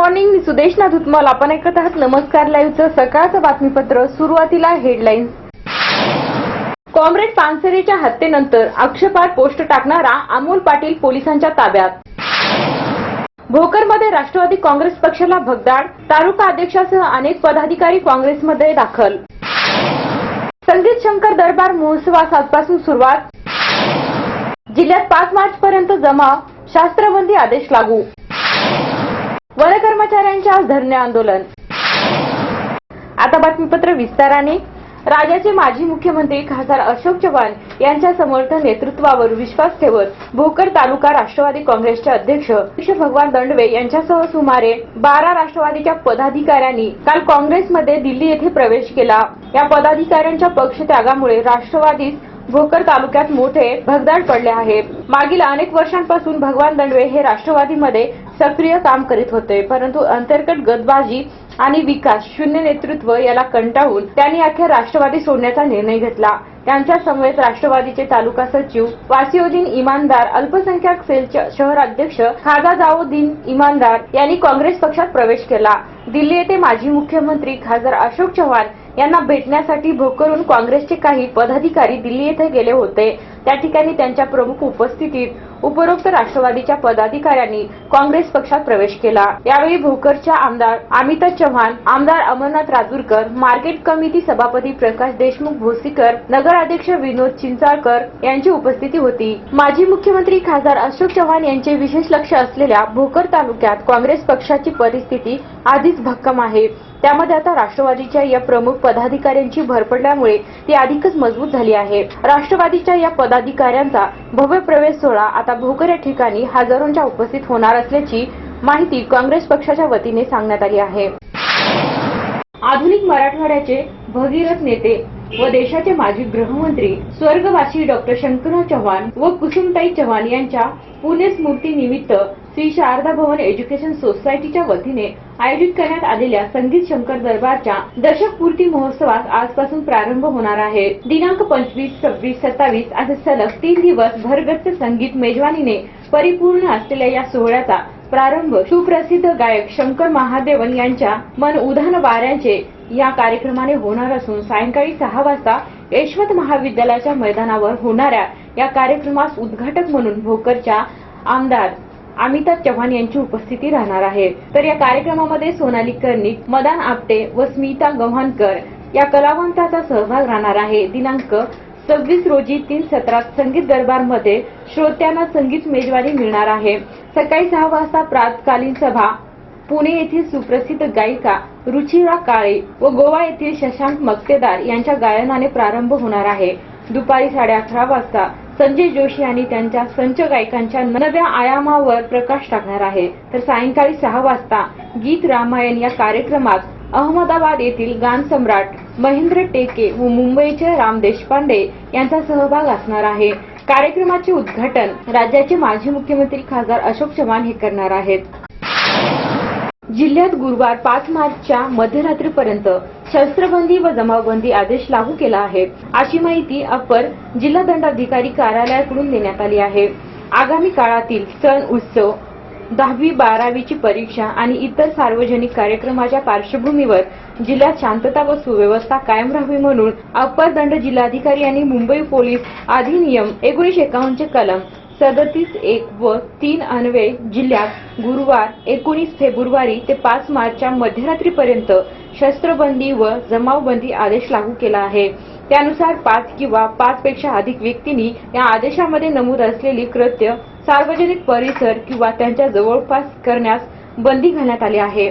Morning मी सुदेशना धुतमल. आपण ऐकत आहात नमस्कार लाईव्हचं सकाळचं बातमीपत्र सुरुवातीला हेडलाईन्स कॉम्रेड पानसरेच्या हत्येनंतर अक्षपात पोस्ट टाकणारा अमोल पाटील पोलिसांच्या ताब्यात. भोकरमध्ये राष्ट्रवादी काँग्रेस पक्षाला भगदाड तालुका अध्यक्षासह अनेक पदाधिकारी काँग्रेसमध्ये दाखल. संगीत शंकर दरबार महोत्सवास आजपासून सुरुवात. जिल्ह्यात पाच मार्च पर्यंत जमाव शास्त्रबंदी आदेश लागू. वन कर्मचाऱ्यांचे आज धरणे आंदोलन. आता बातमीपत्र विस्ताराने. राज्याचे माजी मुख्यमंत्री खासदार अशोक चव्हाण यांच्या समर्थ नेतृत्वावर विश्वास ठेवत भोकर तालुका राष्ट्रवादी काँग्रेसचे अध्यक्ष अध्यक्ष भगवान दंडवे यांच्यासह सुमारे बारा राष्ट्रवादीच्या पदाधिकाऱ्यांनी काल काँग्रेसमध्ये दिल्ली येथे प्रवेश केला. या पदाधिकाऱ्यांच्या पक्षत्यागामुळे राष्ट्रवादीस भोकर तालुक्यात मोठे भगदाड पडले आहे. मागील अनेक वर्षांपासून भगवान दंडवे हे राष्ट्रवादीमध्ये सक्रिय काम करीत होते. परंतु अंतर्गत गतबाजी आणि विकास शून्य नेतृत्व याला कंटाळून त्यांनी अखेर राष्ट्रवादी सोडण्याचा निर्णय घेतला. त्यांच्या समवेत राष्ट्रवादीचे तालुका सचिव वासिउद्दीन इमानदार अल्पसंख्याक सेलचे शहर अध्यक्ष खाजा जाऊद्दीन इमानदार यांनी काँग्रेस पक्षात प्रवेश केला. दिल्ली येथे माजी मुख्यमंत्री खासदार अशोक चव्हाण यांना भेटण्यासाठी भोकरून काँग्रेसचे काही पदाधिकारी दिल्ली येथे गेले होते. त्या ठिकाणी त्यांच्या प्रमुख उपस्थितीत उपरोक्त राष्ट्रवादीच्या पदाधिकाऱ्यांनी काँग्रेस पक्षात प्रवेश केला. यावेळी भोकरच्या आमदार अमिता चव्हाण आमदार अमरनाथ राजूरकर मार्केट कमिटी सभापती प्रकाश देशमुख भोसीकर नगराध्यक्ष विनोद चिंचाळकर यांची उपस्थिती होती. माजी मुख्यमंत्री खासदार अशोक चव्हाण यांचे विशेष लक्ष असलेल्या भोकर तालुक्यात काँग्रेस पक्षाची परिस्थिती आधीच भक्कम आहे. त्यामध्ये आता राष्ट्रवादीच्या या प्रमुख पदाधिकाऱ्यांची भर पडल्यामुळे ती अधिकच मजबूत झाली आहे. राष्ट्रवादीच्या या पदाधिकाऱ्यांचा भव्य प्रवेश सोहळा आता भोकर या ठिकाणी हजारोंच्या उपस्थित होणार असल्याची माहिती काँग्रेस पक्षाच्या वतीने सांगण्यात आली आहे. आधुनिक मराठवाड्याचे भगीरथ नेते व देशाचे माजी गृहमंत्री स्वर्गवासी डॉक्टर शंकरराव चव्हाण व कुसुमताई चव्हाण यांच्या पुण्यस्मृती निमित्त श्री शारदा भवन एज्युकेशन सोसायटीच्या वतीने आयोजित करण्यात आलेल्या संगीत शंकर दरबारच्या दशकपूर्ती महोत्सवास आजपासून प्रारंभ होणार आहे. दिनांक पंचवीस सव्वीस सत्तावीस असे सलग तीन दिवस भरगच्च संगीत मेजवानीने परिपूर्ण असलेल्या या सोहळ्याचा प्रारंभ सुप्रसिद्ध गायक शंकर महादेवन यांच्या मन उधान वाऱ्यांचे या कार्यक्रमाने होणार असून सायंकाळी सहा वाजता यशवंत महाविद्यालयाच्या मैदानावर होणाऱ्या या कार्यक्रमास उद्घाटक म्हणून भोकरच्या आमदार अमिताभ चव्हाण यांची उपस्थिती राहणार आहे. तर या कार्यक्रमामध्ये सोनाली कर्णिक मदान आपटे व स्मिता गव्हाणकर या कलावंताचा सहभाग राहणार आहे. दिनांक सव्वीस रोजी तीन सत्रात संगीत दरबारमध्ये श्रोत्यांना संगीत मेजवानी मिळणार आहे. सकाळी सहा वाजता प्रातकालीन सभा पुणे येथील सुप्रसिद्ध गायिका रुचिरा काळे व गोवा येथील शशांक मक्तेदार यांच्या गायनाने प्रारंभ होणार आहे. दुपारी साडे अकरा वाजता संजय जोशी आणि त्यांच्या संच गायकांच्या नव्या आयामावर प्रकाश टाकणार आहे. तर सायंकाळी सहा वाजता गीत रामायण या कार्यक्रमात अहमदाबाद येथील गान सम्राट महेंद्र टेके व मुंबईचे राम देशपांडे यांचा सहभाग असणार आहे. कार्यक्रमाचे उद्घाटन राज्याचे माजी मुख्यमंत्री खासदार अशोक चव्हाण हे करणार आहेत. जिल्ह्यात गुरुवार पाच मार्चच्या मध्यरात्रीपर्यंत शस्त्रबंदी व जमावबंदी आदेश लागू केला आहे. अशी माहिती अपर जिल्हा दंडाधिकारी कार्यालयाकडून देण्यात आली आहे. आगामी काळातील सण उत्सव दहावी बारावीची परीक्षा आणि इतर सार्वजनिक कार्यक्रमाच्या पार्श्वभूमीवर जिल्ह्यात शांतता व सुव्यवस्था कायम राहावी म्हणून अप्पर दंड जिल्हाधिकारी यांनी मुंबई पोलीस अधिनियम एकोणीशे एकावन्नचे कलम सदतीस एक व तीन अन्वये जिल्ह्यात गुरुवार एकोणीस फेब्रुवारी ते पाच मार्चच्या मध्यरात्रीपर्यंत शस्त्रबंदी व जमावबंदी आदेश लागू केला आहे. त्यानुसार पाच किंवा पाच पेक्षा अधिक व्यक्तींनी या आदेशामध्ये नमूद असलेली कृत्य सार्वजनिक परिसर किंवा त्यांच्या जवळपास करण्यास बंदी घालण्यात आली आहे.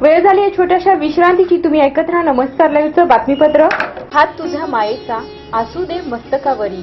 वेळ झाली छोट्याशा छोट्याशा विश्रांतीची. तुम्ही ऐकत राहा नमस्कार लाईव्हचं बातमीपत्र. हात तुझ्या मायेचा आसू दे मस्तकावरी.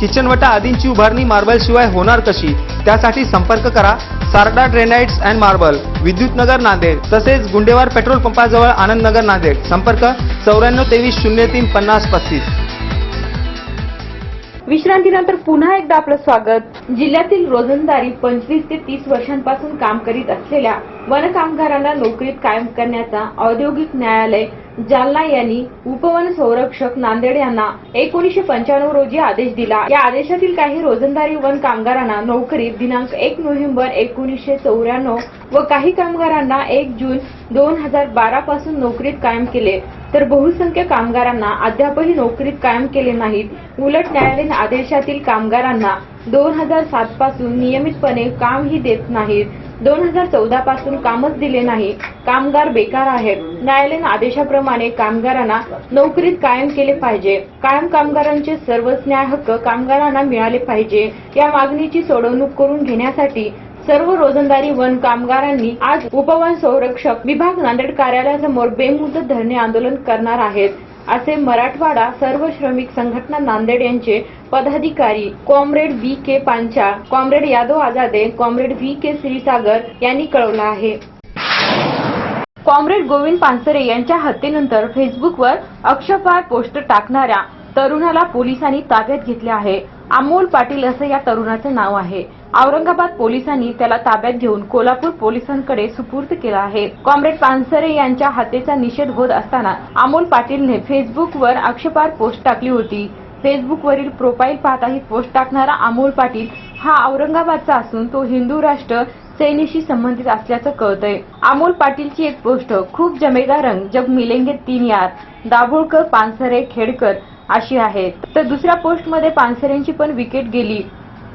किचनवटा आदींची उभारणी मार्बल शिवाय होणार कशी? त्यासाठी संपर्क करा. सारडा ड्रेनाइट्स अँड मार्बल विद्युत नगर नांदेड तसेच गुंडेवार पेट्रोल पंपाजवळ आनंद नगर नांदेड. संपर्क चौऱ्याण्णव तेवीस शून्य तीन पन्नास पस्तीस. विश्रांतीनंतर पुन्हा एकदा आपलं स्वागत. जिल्ह्यातील रोजंदारी पंचवीस ते तीस वर्षांपासून काम करीत असलेल्या वनकामगारांना नोकरीत कायम करण्याचा औद्योगिक न्यायालय जालना यांनी उपवन संरक्षक नांदेड यांना एकोणीसशे पंच्याण्णव रोजी आदेश दिला. या आदेशातील काही रोजंदारी वन कामगारांना नोकरीत दिनांक एक नोव्हेंबर एकोणीसशे चौऱ्याण्णव व काही कामगारांना एक जून दोन हजार बारा पासून नोकरीत कायम केले. तर बहुसंख्य कामगारांना अद्यापही नोकरीत कायम केले नाहीत. उलट न्यायालयीन आदेशातील कामगारांना दोन हजार सात पासून नियमितपणे कामही देत नाहीत. दोन हजार चौदा पासून कामच दिले नाही. कामगार बेकार आहेत. न्यायालयीन आदेशाप्रमाणे कामगारांना नोकरीत कायम केले पाहिजे. कायम कामगारांचे सर्वच न्याय हक्क कामगारांना मिळाले पाहिजे. या मागणीची सोडवणूक करून घेण्यासाठी सर्व रोजंदारी वन कामगारांनी आज उपवन संरक्षक विभाग नांदेड कार्यालयासमोर बेमुदत धरणे आंदोलन करणार आहेत. असे मराठवाडा सर्व श्रमिक संघटना नांदेड यांचे पदाधिकारी comrade B K Pancha comrade Yadav Azade comrade V K Shrisagar यांनी कळवलं आहे. कॉम्रेड गोविंद पानसरे यांच्या हत्येनंतर फेसबुकवर अक्षपार पोस्ट टाकणाऱ्या तरुणाला पोलिसांनी ताब्यात घेतले आहे. अमोल पाटील असं या तरुणाचं नाव आहे. औरंगाबाद पोलिसांनी त्याला ताब्यात घेऊन कोल्हापूर पोलिसांकडे सुपूर्द केला आहे. कॉम्रेड पानसरे यांच्या हत्येचा निषेध होत असताना अमोल पाटीलने फेसबुकवर आक्षेपार पोस्ट टाकली होती. फेसबुकवरील प्रोफाईल पाहता ही पोस्ट टाकणारा अमोल पाटील हा औरंगाबादचा असून तो हिंदू राष्ट्र सेनेशी संबंधित असल्याचं कळतंय. अमोल पाटीलची एक पोस्ट खूप जमेगा रंग जब मिलेंगे तीन यार दाभोळकर पानसरे खेडकर अशी आहे तर दुसऱ्या पोस्टमध्ये पानसरेंची पण विकेट गेली.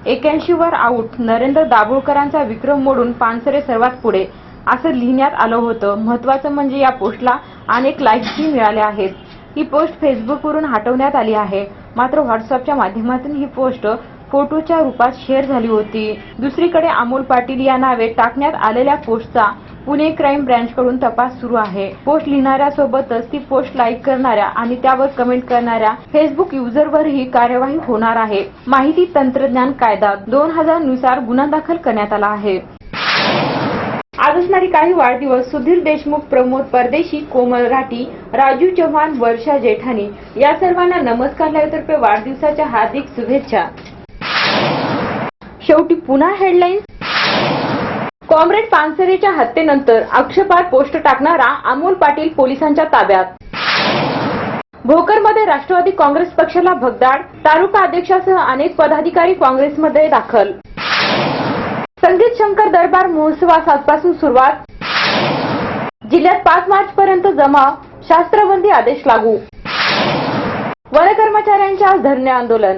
एक्याऐंशी वर आऊट नरेंद्र दाभोळकरांचा विक्रम मोडून पानसरे सर्वात पुढे. असं लिहिण्यात आलं होतं. महत्वाचं म्हणजे या पोस्टला अनेक लाईक्सही मिळाल्या आहेत. ही पोस्ट फेसबुकवरून हटवण्यात आली आहे. मात्र व्हॉट्सअपच्या माध्यमातून ही पोस्ट फोटोच्या रूपात शेअर झाली होती. दुसरीकडे अमोल पाटील या नावे टाकण्यात आलेल्या पोस्टचा पुणे क्राईम ब्रँचकडून तपास सुरू आहे. पोस्ट लिहिणाऱ्यासोबतच ती पोस्ट लाईक करणाऱ्या आणि त्यावर कमेंट करणाऱ्या फेसबुक युजरवरही कार्यवाही होणार आहे. माहिती तंत्रज्ञान कायदा दोन हजारनुसार गुन्हा दाखल करण्यात आला आहे. आज असणारी काही वाढदिवस सुधीर देशमुख प्रमोद परदेशी कोमल राठी राजू चव्हाण वर्षा जेठानी या सर्वांना नमस्कार लाईव्हतर्फे वाढदिवसाच्या हार्दिक शुभेच्छा. शेवटी पुन्हा हेडलाईन्स कॉम्रेड पानसरेच्या हत्येनंतर आक्षेपार पोस्ट टाकणारा अमोल पाटील पोलिसांच्या ताब्यात. भोकरमध्ये राष्ट्रवादी काँग्रेस पक्षाला भगदाड तालुका अध्यक्षासह अनेक पदाधिकारी काँग्रेसमध्ये दाखल. संगीत शंकर दरबार महोत्सवास आजपासून सुरुवात. जिल्ह्यात पाच मार्च पर्यंत जमाव शास्त्रबंदी आदेश लागू. वन कर्मचाऱ्यांच्या आज धरणे आंदोलन.